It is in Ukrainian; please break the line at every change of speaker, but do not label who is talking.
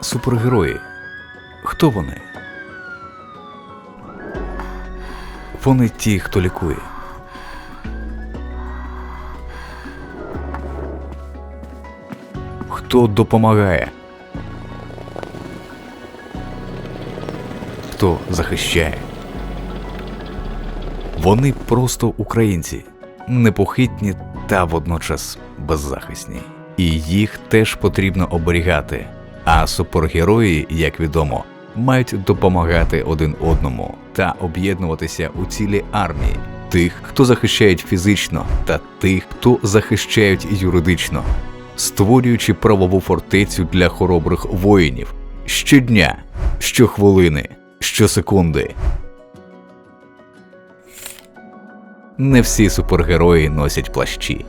Супергерої. Хто вони? Вони ті, хто лікує. Хто допомагає? Хто захищає? Вони просто українці, непохитні та водночас беззахисні. І їх теж потрібно оберігати. А супергерої, як відомо, мають допомагати один одному та об'єднуватися у цілі армії тих, хто захищають фізично, та тих, хто захищають юридично, створюючи правову фортецю для хоробрих воїнів щодня, щохвилини, щосекунди. Не всі супергерої носять плащі.